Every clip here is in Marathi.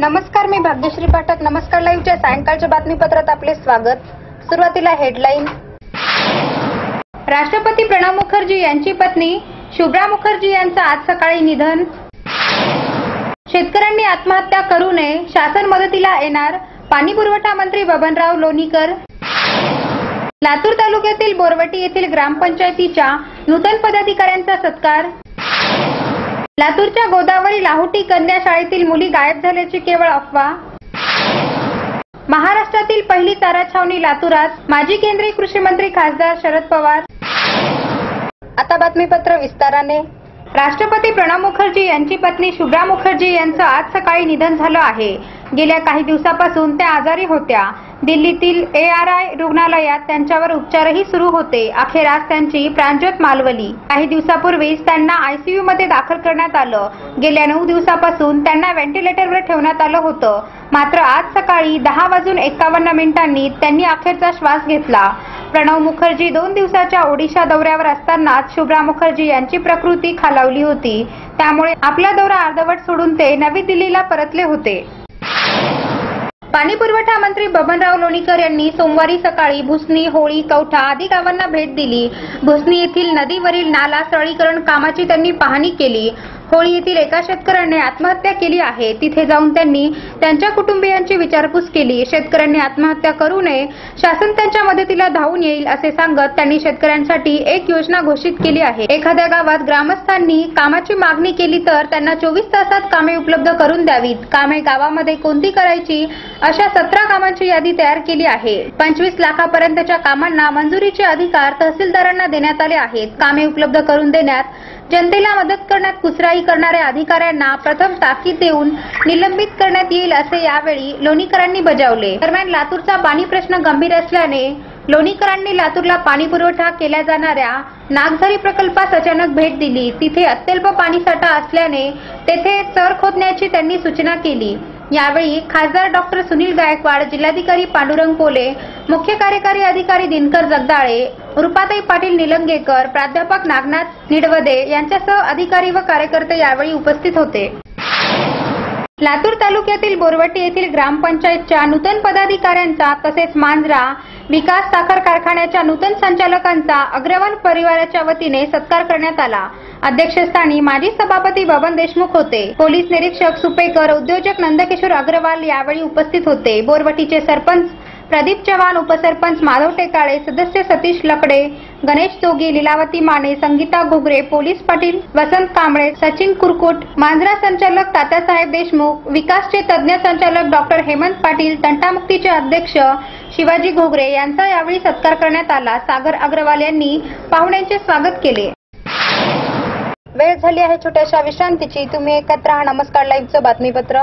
नमस्कार मी भाग्यश्री पाठक. नमस्कार लाईव्हच्या सायंकाळच्या बातमीपत्रात आपले स्वागत. सुरुवातीला हेडलाईन. राष्ट्रपती प्रणव मुखर्जी यांची पत्नी शुभ्रा मुखर्जी यांचं आज सकाळी निधन. शेतकऱ्यांनी आत्महत्या करू नये शासन मदतीला येणार पाणी पुरवठा मंत्री बबनराव लोणीकर. लातूर तालुक्यातील बोरवटी येथील ग्रामपंचायतीच्या नूतन पदाधिकाऱ्यांचा सत्कार. लातूरच्या गोदावरी लाहोटी कन्या शाळेतील मुली गायब झाल्याची केवळ अफवा? महाराष्ट्रातील पहिली चारा छावणी लातूरात. माजी केंद्रीय कृषी मंत्री खासदार शरद पवार. आता बातमीपत्र विस्ताराने. राष्ट्रपती प्रणव मुखर्जी यांची पत्नी शुभ्रा मुखर्जी यांचं आज सकाळी निधन झालं आहे. गेल्या काही दिवसापासून त्या आजारी होत्या. दिल्लीतील ए आर आय रुग्णालयात त्यांच्यावर उपचारही सुरू होते. अखेर आज त्यांची प्राणज्योत मालवली. काही दिवसापूर्वीच त्यांना आयसीयू मध्ये दाखल करण्यात आलं. गेल्या नऊ दिवसापासून त्यांना व्हेंटिलेटरवर ठेवण्यात आलं होतं. मात्र आज सकाळी दहा वाजून एकावन्न मिनिटांनी त्यांनी अखेरचा श्वास घेतला. प्रणव मुखर्जी दोन दिवसाच्या ओडिशा दौऱ्यावर असतानाच शुभ्रा मुखर्जी यांची प्रकृती खालावली होती. त्यामुळे आपला दौरा अर्धवट सोडून ते नवी दिल्लीला परतले होते. पाणी पुरवठा मंत्री बबनराव लोणीकर यांनी सोमवारी सकाळी भुसणी होळी कवठा आदी गावांना भेट दिली. भुसणी येथील नदीवरील नाला सरळीकरण कामाची त्यांनी पाहणी केली. होळी येथील एका शेतकऱ्याने आत्महत्या केली आहे. तिथे जाऊन त्यांनी त्यांच्या कुटुंबियांची विचारपूस केली. शेतकऱ्यांनी आत्महत्या करू नये. शासन त्यांच्या मदतीला धावून येईल असे सांगत त्यांनी शेतकऱ्यांसाठी एक योजना घोषित केली आहे. एखाद्या गावात ग्रामस्थांनी कामाची मागणी केली तर त्यांना चोवीस तासात कामे उपलब्ध करून द्यावीत. कामे गावामध्ये कोणती करायची अशा सतरा कामांची यादी तयार केली आहे. पंचवीस लाखापर्यंतच्या कामांना मंजुरीचे अधिकार तहसीलदारांना देण्यात आले आहेत. कामे उपलब्ध करून देण्यात जनतेला मदत करण्यात कुचराई करणाऱ्या अधिकाऱ्यांना प्रथम ताकीद देऊन निलंबित करण्यात येईल असे यावेळी लोणीकरांनी बजावले. दरम्यान लातूरचा पाणी प्रश्न गंभीर असल्याने लोणीकरांनी लातूरला पाणी पुरवठा केल्या जाणाऱ्या नागझरी प्रकल्पास अचानक भेट दिली. तिथे अत्यल्प पाणीसाठा असल्याने तेथे चर खोदण्याची त्यांनी सूचना केली. यावेळी खासदार डॉक्टर सुनील गायकवाड जिल्हाधिकारी पांडुरंग पोले मुख्य कार्यकारी अधिकारी दिनकर जगदाळे रुपाताई पाटील निलंगेकर प्राध्यापक नागनाथ निडवदे यांच्यासह अधिकारी व कार्यकर्ते यावेळी उपस्थित होते. लातूर तालुक्यातील बोरवटी येथील ग्रामपंचायतच्या नूतन पदाधिकाऱ्यांचा तसेच मांजरा विकास साखर कारखान्याच्या नूतन संचालकांचा अग्रवाल परिवाराच्या वतीने सत्कार करण्यात आला. अध्यक्षस्थानी माजी सभापती बबन देशमुख होते. पोलीस निरीक्षक सुपेकर उद्योजक नंदकिशोर अग्रवाल यावेळी उपस्थित होते. बोरवटीचे सरपंच प्रदीप चव्हाण उपसरपंच माधव टेकाळे सदस्य सतीश लकडे गणेश जोगी लीलावती माने संगीता घुगरे पोलीस पाटील वसंत कांबळे सचिन कुरकुट मांजरा संचालक तात्यासाहेब देशमुख विकासचे तज्ज्ञ संचालक डॉक्टर हेमंत पाटील तंटामुक्तीचे अध्यक्ष शिवाजी घोगरे यांचा यावेळी सत्कार करण्यात आला. सागर अग्रवाल यांनी पाहुण्यांचे स्वागत केले. वेळ झाली आहे छोट्याशा विश्रांतीची. तुम्ही एकत्र हा नमस्कार लाईव्हचं बातमीपत्र.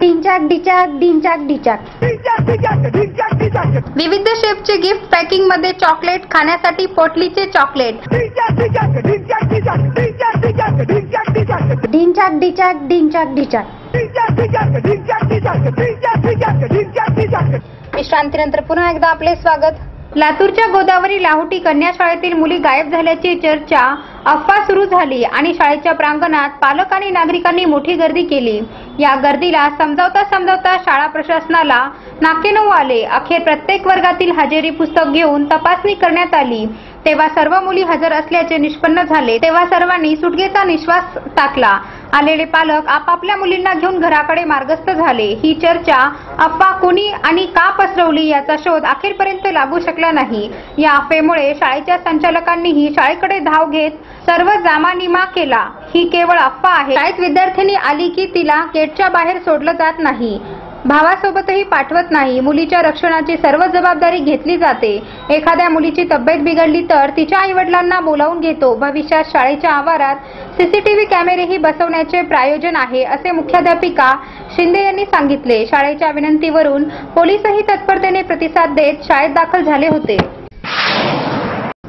डिंचाक डिचाक डिंचाक डिचाक विविध शेपचे गिफ्ट पॅकिंगमध्ये चॉकलेट खाण्यासाठी पोटलीचे चॉकलेट. डिंचाक डिचाक डिंचाक डिचाक विश्रांतीनंतर पुन्हा एकदा आपले स्वागत. लातूरच्या गोदावरी लाहोटी कन्या शाळेतील मुली गायब झाल्याची चर्चा अफवा सुरू झाली आणि शाळेच्या प्रांगणात पालक आणि नागरिकांनी मोठी गर्दी केली. या गर्दीला समजावता समजावता शाळा प्रशासनाला नाकेनऊ आले. अखेर प्रत्येक वर्गातील हजेरी पुस्तक घेऊन तपासणी करण्यात आली. तेव्हा सर्व मुली हजर असल्याचे निष्पन्न झाले. तेव्हा सर्वांनी सुटकेचा निश्वास टाकला. आलेले पालक आपापल्या मुलींना घेऊन घराकडे मार्गस्थ झाले. ही चर्चा अफवा कुणी आणि का पसरवली याचा शोध अखेरपर्यंत लागू शकला नाही. या अफवेमुळे शाळेच्या संचालकांनीही शाळेकडे धाव घेत सर्व जामानिमा केला. ही केवळ अफवा आहे. शाळेत विद्यार्थिनी आली की तिला गेटच्या बाहेर सोडलं जात नाही. भावासोबतही पाठवत नाही. मुलीच्या रक्षणाची सर्व जबाबदारी घेतली जाते. एखाद्या मुलीची तब्येत बिघडली तर तिच्या आईवडिलांना बोलावून घेतो. भविष्यात शाळेच्या आवारात सीसीटीव्ही कॅमेरेही बसवण्याचे प्रायोजन आहे असे मुख्याध्यापिका शिंदे यांनी सांगितले. शाळेच्या विनंतीवरून पोलीसही तत्परतेने प्रतिसाद देत शाळेत दाखल झाले होते.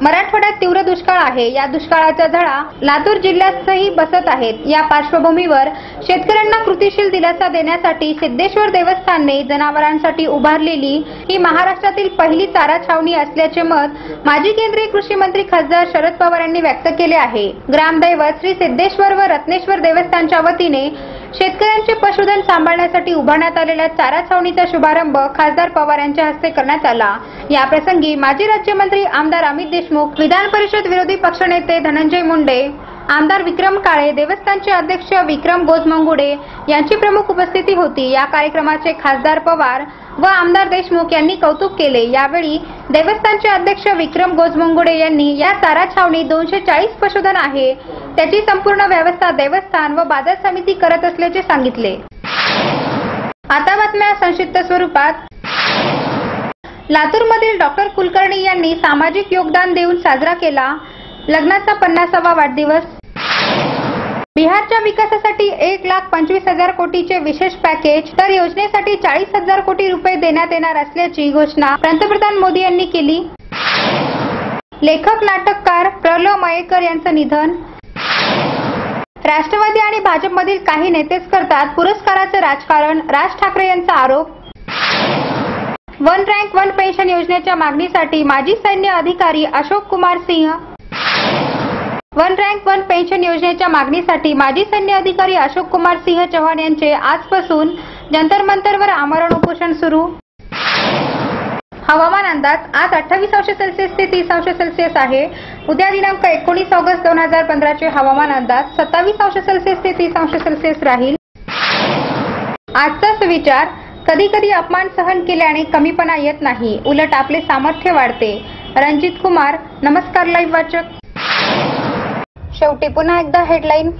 मराठवाड्यात तीव्र दुष्काळ आहे. या दुष्काळाचा झळा लातूर जिल्ह्यातही बसत आहेत. या पार्श्वभूमीवर शेतकऱ्यांना कृतीशील दिलासा देण्यासाठी सिद्धेश्वर देवस्थानने जनावरांसाठी उभारलेली ही महाराष्ट्रातील पहिली चारा छावणी असल्याचे मत माजी केंद्रीय कृषी मंत्री खासदार शरद पवार यांनी व्यक्त केले आहे. ग्रामदैवत श्री सिद्धेश्वर व रत्नेश्वर देवस्थानच्या वतीने शेतकऱ्यांचे पशुधन सांभाळण्यासाठी उभारण्यात आलेल्या चारा छावणीचा शुभारंभ खासदार पवार यांच्या हस्ते करण्यात आला. याप्रसंगी माजी राज्यमंत्री आमदार अमित देशमुख विधान परिषद विरोधी पक्षनेते धनंजय मुंडे आमदार विक्रम काळे देवस्थानचे अध्यक्ष विक्रम गोजमंगुडे यांची प्रमुख उपस्थिती होती. या कार्यक्रमाचे खासदार पवार व आमदार देशमुख यांनी कौतुक केले. यावेळी देवस्थानचे अध्यक्ष विक्रम गोजमंगुडे यांनी या चारा छावणी दोनशे चाळीस पशुधन आहे. त्याची संपूर्ण व्यवस्था देवस्थान व बाजार समिती करत असल्याचे सांगितले. आता बातम्या संक्षिप्त स्वरूपात. लातूरमधील डॉक्टर कुलकर्णी यांनी सामाजिक योगदान देऊन साजरा केला. लग्नाचा पन्नासावा वाढदिवस. बिहारच्या विकासासाठी एक लाख पंचवीस हजार कोटीचे विशेष पॅकेज तर योजनेसाठी चाळीस हजार कोटी रुपये देण्यात येणार असल्याची घोषणा पंतप्रधान मोदी यांनी केली. लेखक नाटककार प्रलो मयेकर यांचं निधन. राष्ट्रवादी आणि भाजपमधील काही नेतेच करतात पुरस्काराचं राजकारण राज ठाकरे यांचा आरोप. वन रँक वन पेन्शन योजनेच्या मागणीसाठी माजी सैन्य अधिकारी Ashok Kumar Singh one rank one pension योजनेच्या मागणीसाठी माजी सैन्य अधिकारी अशोक कुमार सिंह चव्हाण यांचे आजपासून जंतर मंतरवर आमरण उपोषण सुरू. हवामान अंदाज आज अठ्ठावीस अंश सेल्सिअस ते तीस अंश सेल्सिअस आहे. उद्या दिनांक एकोणीस ऑगस्ट दोन हजार पंधराचे हवामान अंदाज सत्तावीस अंश सेल्सिअस ते तीस अंश सेल्सिअस राहील. आजचा सुविचार कधी कधी अपमान सहन केल्याने कमीपणा येत नाही. उलट आपले सामर्थ्य वाढते. रणजित कुमार नमस्कार लाईव्ह वाचक. शेवटी पुन्हा एकदा हेडलाईन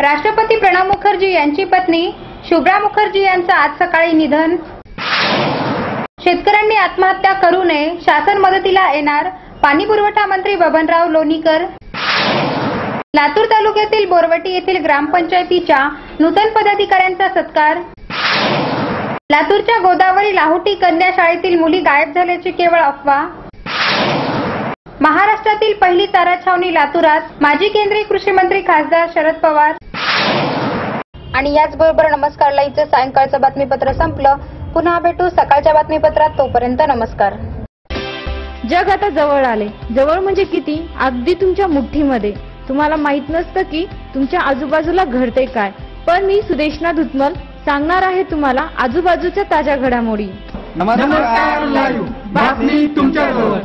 राष्ट्रपती प्रणव मुखर्जी यांची पत्नी शुभ्रा मुखर्जी यांचं आज सकाळी निधन. शेतकऱ्यांनी आत्महत्या करू नये शासन मदतीला येणार पाणी पुरवठा मंत्री बबनराव लोणीकर. लातूर तालुक्यातील बोरवटी येथील ग्रामपंचायतीच्या नूतन पदाधिकाऱ्यांचा सत्कार. लातूरच्या गोदावरी लाहोटी कन्या शाळेतील मुली गायब झाल्याची केवळ अफवा. महाराष्ट्रातील पहिली चारा छावणी लातूरात माजी केंद्रीय कृषी मंत्री खासदार शरद पवार. आणि याचबरोबर नमस्कार लाईचं सायंकाळचं बातमीपत्र संपलं. पुन्हा भेटू सकाळच्या बातमीपत्रात तोपर्यंत नमस्कार. जग आता जवळ आले. जवळ म्हणजे किती? अगदी तुमच्या मुठ्ठीमध्ये. तुम्हाला माहीत नसतं की तुमच्या आजूबाजूला घडते काय. पण मी सुदेशना धुतमल सांगणार आहे तुम्हाला आजूबाजूच्या ताज्या घडामोडी. नमस्कार लाईव्ह. बातमी तुमच्याजवळ.